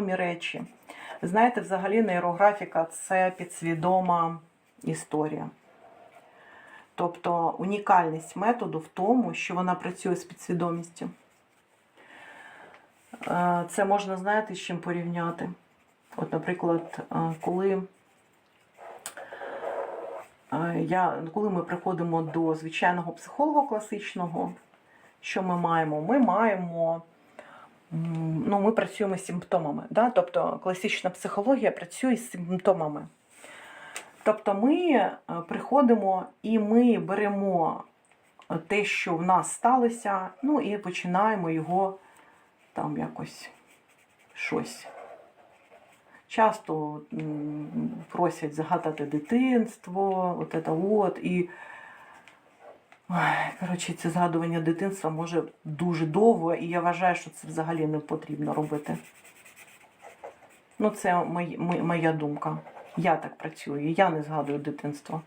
речі. Знаєте, взагалі нейрографіка це підсвідома історія. Тобто унікальність методу в тому, що вона працює з підсвідомістю. Е, Це можна, знаєте, з чим порівняти. От, наприклад, е, коли, е, я, коли ми приходимо до звичайного психолога класичного, що ми маємо? Ми маємо ну, ми працюємо з симптомами. Да? Тобто класична психологія працює з симптомами. Тобто ми е, приходимо і ми беремо те, що в нас сталося, ну і починаємо його там якось щось. Часто просять загадати дитинство, от це от, і Коротше, це згадування дитинства може дуже довго, і я вважаю, що це взагалі не потрібно робити. Ну, це моя думка. Я так працюю, я не згадую дитинство.